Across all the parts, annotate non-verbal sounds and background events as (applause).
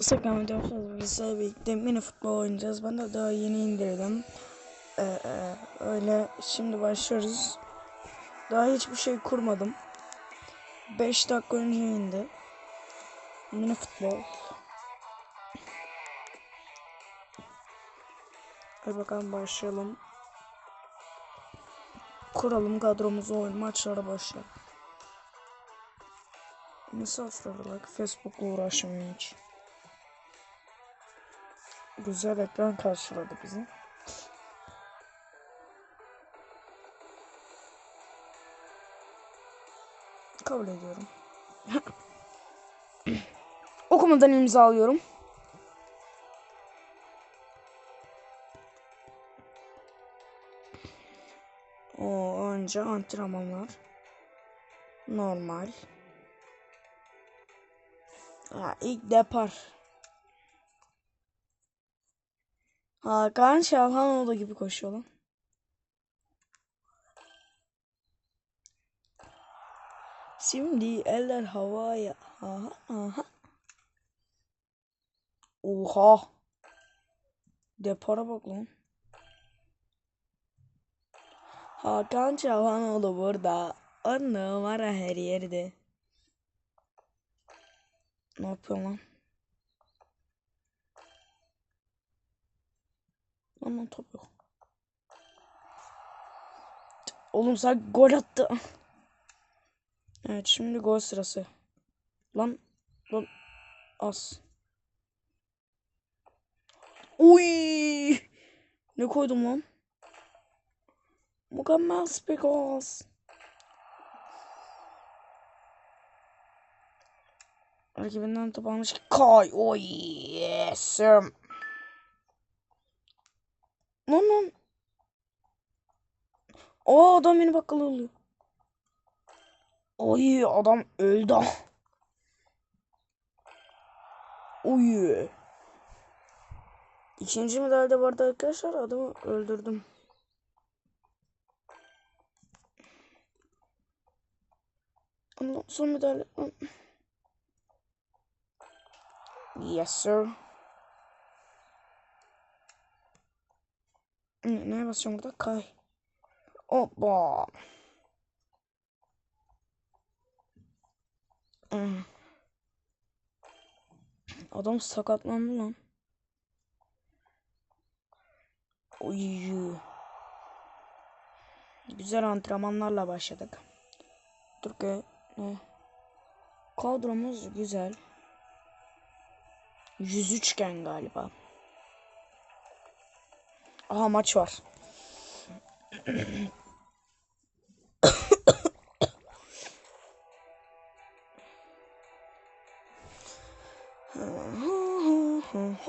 Instagram videomuzla birlikte mini futbol oynayacağız. Ben de daha yeni indirdim. Ee, e, öyle şimdi başlıyoruz. Daha hiçbir şey kurmadım. 5 dakika önce indi. Mini futbol. Hadi bakalım başlayalım. Kuralım kadromuzu oyun maçlara başlayalım. Açılır? Facebook'la uğraşamıyorum hiç. Güzel ekran karşıladı bizi. Kabul ediyorum. (coughs) Okumadan imzalıyorum. O önce antrenmanlar. Normal. Ha, ilk depar. Hakan Şalhanoğlu gibi koşuyor lan. Şimdi eller havaya. Aha, aha. Oha. Depara bak lan. Hakan Çalhanoğlu burada. On numara her yerde. Ne yapıyor lan? Aman top yok. Oğlum sen gol attı. Evet şimdi gol sırası. Lan lan az. Uy! Ne koydum lan? Mükemmel speakers. Rakibinden top almış. Kay. Oy yes. Lan lan. O adam beni bakkal oluyor. Oy adam öldü. Oy. İkinci medalde vardı arkadaşlar. Adamı öldürdüm. Ama son medalya. Yes sir. Ne, neye basacağım burada? Kay. Hoppa. Hmm. Adam sakatlandı lan. Oy. Güzel antrenmanlarla başladık. Türkiye? Kadromuz güzel. 103 gen galiba. Aha maç var.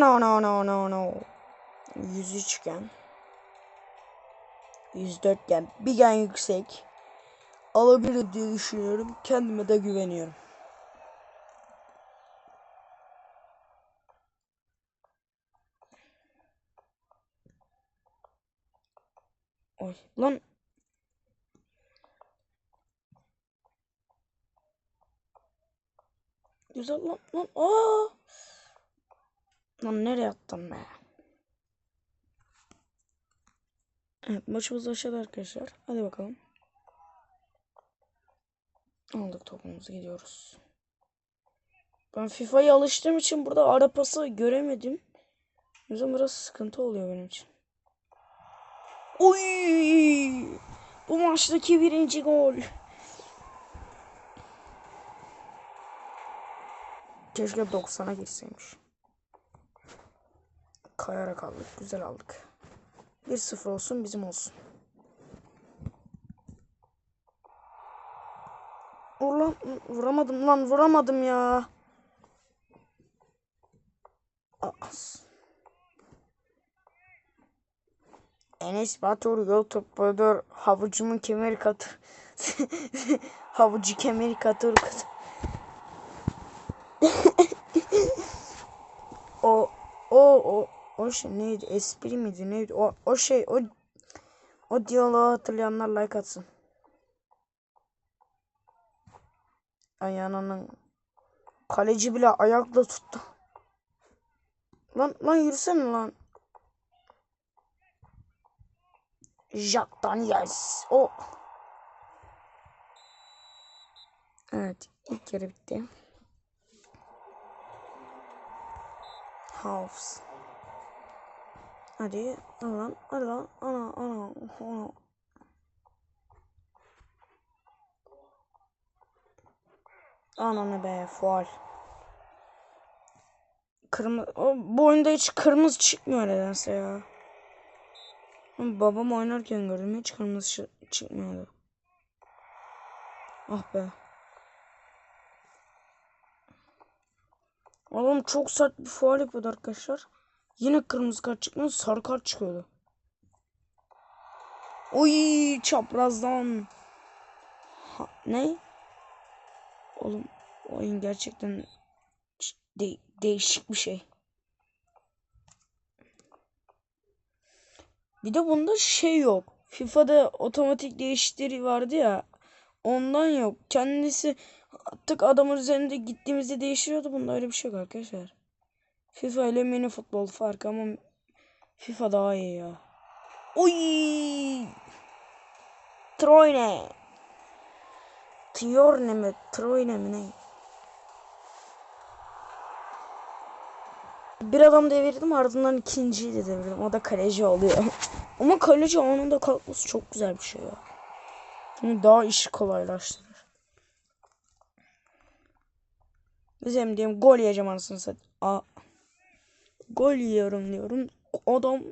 no no no no no. 103 gen. 104 gen. Bir gen yüksek. Alabilir diye düşünüyorum. Kendime de güveniyorum. Oy lan. Güzel lan lan. Aa! Lan nereye attın be? Evet maçımız başladı arkadaşlar. Hadi bakalım. Aldık topumuzu gidiyoruz. Ben FIFA'ya alıştığım için burada ara pası göremedim. O yüzden biraz sıkıntı oluyor benim için. Oy! Bu maçtaki birinci gol. Keşke 90'a geçseymiş. Kayarak aldık. Güzel aldık. 1-0 olsun bizim olsun. Ulan vuramadım lan vuramadım ya. As. Enes Batur YouTube'dur. Havucumun kemeri katır. (laughs) Havucu kemeri katır. (laughs) o o o o şey neydi? Espri miydi? Neydi? O o şey o o diyaloğu hatırlayanlar like atsın. Ayağının kaleci bile ayakla tuttu. Lan lan yürüsene lan. Jack Daniels. O. Evet. ilk yarı bitti. House. Hadi. Hadi lan. Hadi lan. Ana ana. ana. Ananı be. Fual. Kırmızı. Bu oyunda hiç kırmızı çıkmıyor nedense ya. Babam oynarken gördüm hiç kırmızı çıkmıyordu. Ah be. Oğlum çok sert bir faal yapıyordu arkadaşlar. Yine kırmızı kart çıkmıyor sarı kart çıkıyordu. Oy çaprazdan. Ha, ne? Oğlum oyun gerçekten de değişik bir şey. Bir de bunda şey yok. FIFA'da otomatik değişikleri vardı ya. Ondan yok. Kendisi Artık adamın üzerinde gittiğimizde değişiyordu. Bunda öyle bir şey yok arkadaşlar. FIFA ile mini futbol farkı ama FIFA daha iyi ya. Oy! Troyne. Tiorne mi? Troyne mi ne? Bir adam devirdim ardından ikinciyi de devirdim. O da kaleci oluyor. (laughs) ama kaleci anında kalkması çok güzel bir şey ya. Çünkü daha işi kolaylaştırır. Bizim diyeyim gol yiyeceğim anasını satayım. Aa. Gol yiyorum diyorum. Adam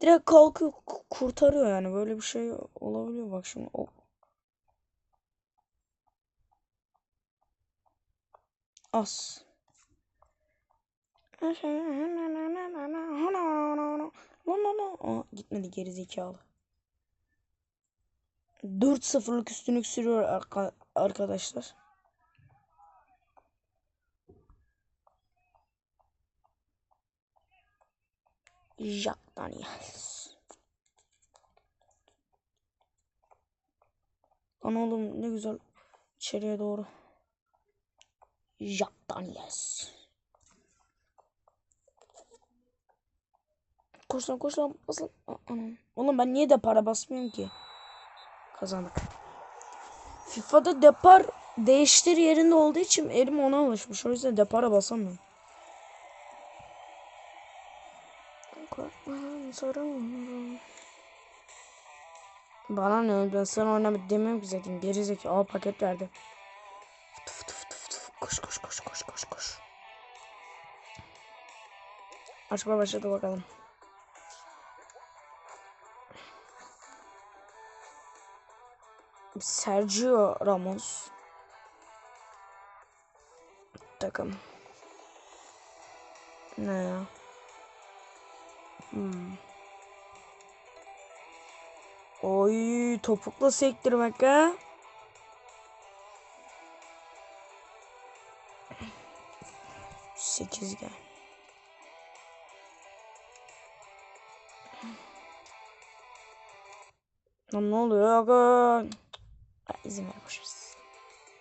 direkt kalkıyor kurtarıyor yani. Böyle bir şey olabiliyor bak şimdi. O. As. Aa, gitmedi geri zekalı. 4-0'lık üstünlük sürüyor arkadaşlar. Jack Daniels. Lan oğlum ne güzel içeriye doğru. Jack Daniels. Koş lan koş lan bas lan. Anam. Oğlum ben niye de para basmıyorum ki? Kazandık. FIFA'da depar değiştir yerinde olduğu için elim ona alışmış. O yüzden depara basamıyorum. soramıyorum. Bana ne ben sana oynama demiyorum ki zaten gerizeki al paket verdi. Fıtı fıtı fıtı fıtı. Koş koş koş koş koş koş. Açma başladı bakalım. Sergio Ramos takım. Ne? Hmm. Oy topukla sektirmek ha. Sekizgen. Lan ne oluyor? İzin ver boşver.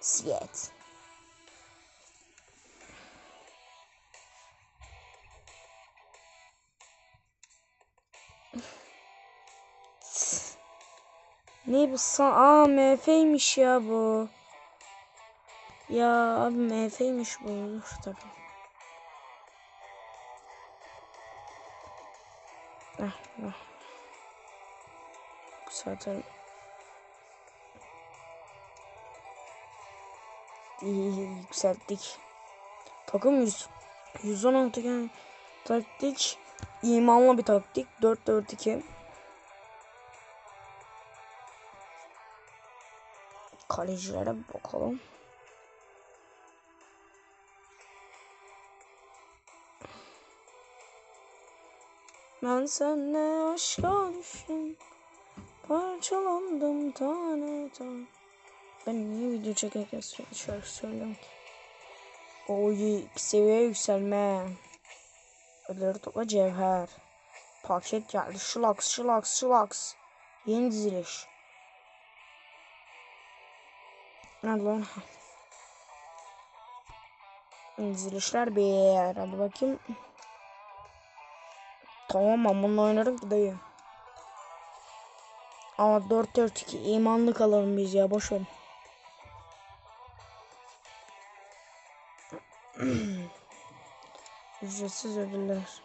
Svet. Ne bu san? Aa MF'ymiş ya bu. Ya abi MF'ymiş bu. Dur tabii. Eh, eh. Zaten yükselttik. Takım 100 116 gen taktik imanlı bir taktik 4 4 2 Kalecilere bakalım. Ben seninle aşka düştüm. Parçalandım tane tane. Ben niye video çekerken sürekli şarkı söylüyorum ki? Oy seviye yükselme. Ödülleri topla cevher. Paket geldi. Şılaks şılaks şılaks. Yeni diziliş. Nerede lan? Dizilişler bir. Hadi bakayım. Tamam ben bununla oynarım ki dayı. Ama 4-4-2 imanlı kalalım biz ya boş Ücretsiz ödüller.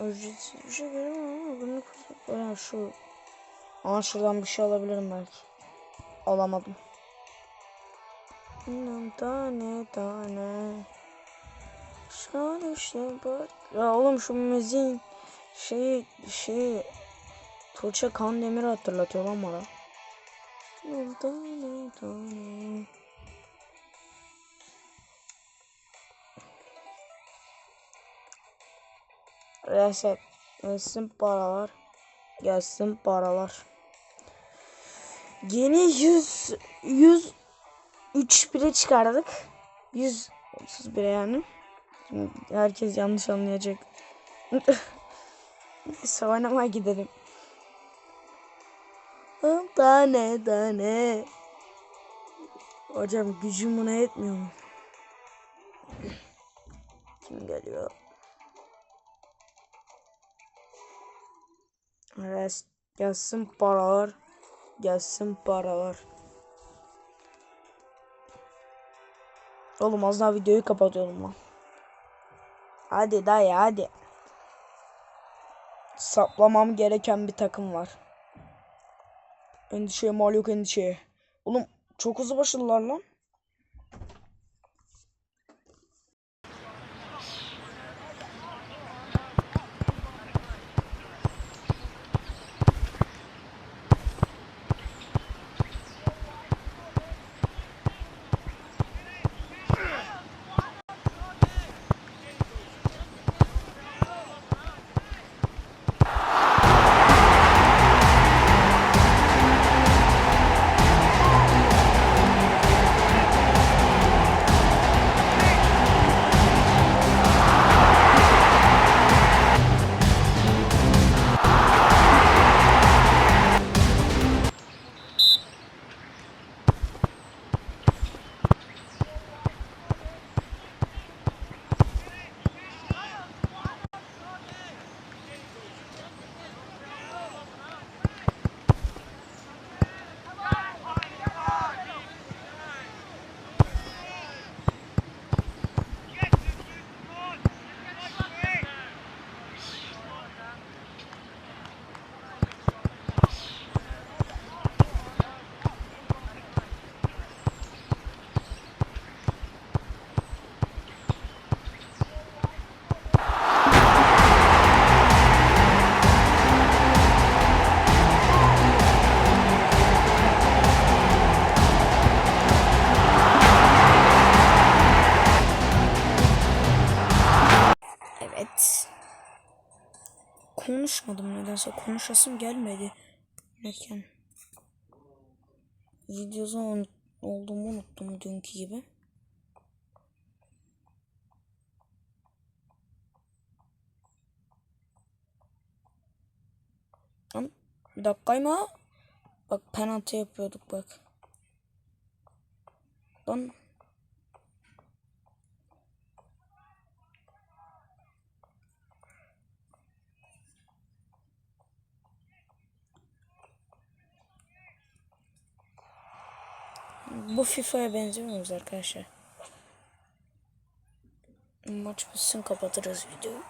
Ücretsiz bir şey göremiyorum ama günlük yani şu Aa şuradan bir şey alabilirim belki. Alamadım. Tane tane. Şöyle işte bak. Ya oğlum şu müziğin şeyi şeyi Tuğçe Kandemir'i hatırlatıyor lan bana. Tane tane. Reset. Gelsin paralar. Gelsin paralar. Yeni 100 100 3 bire çıkardık. 131 yani. Şimdi herkes yanlış anlayacak. (laughs) Neyse oynamaya gidelim. Tane tane. Hocam gücüm buna yetmiyor mu? Kim geliyor? Rest gelsin paralar. Gelsin paralar. Oğlum az daha videoyu kapatıyorum lan. Hadi dayı hadi. Saplamam gereken bir takım var. Endişeye mal yok endişeye. Oğlum çok hızlı başladılar lan. Konuşmadım nedense. Konuşasım gelmedi. Derken. Videoda olduğumu unuttum dünkü gibi. Lan bir dakikayma. Bak penaltı yapıyorduk bak. Lan Bu FIFA'ya benzemiyoruz arkadaşlar. Maç bitsin kapatırız videoyu.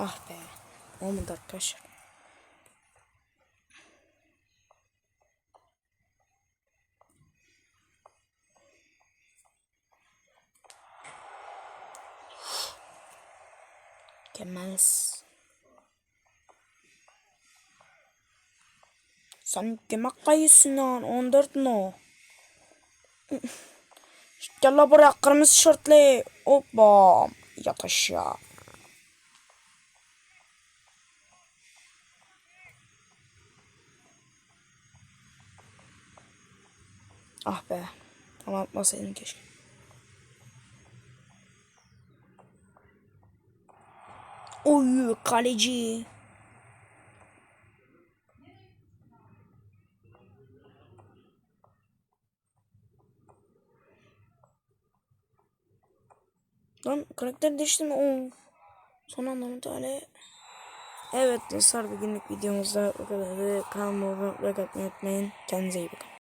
Ah be. Olmadı arkadaşlar. Mükemmeliz. Sen kime kayıyorsun lan? 14 no. Gel buraya kırmızı şortlu. Hoppa. Yat aşağı. Ah be. Ama atmasaydın keşke. Oy kaleci. Lan karakter değişti mi? Oo. Son anda müdahale. Evet dostlar bugünlük videomuzda o kadar. Kanalıma abone olmayı unutmayın. Kendinize iyi bakın.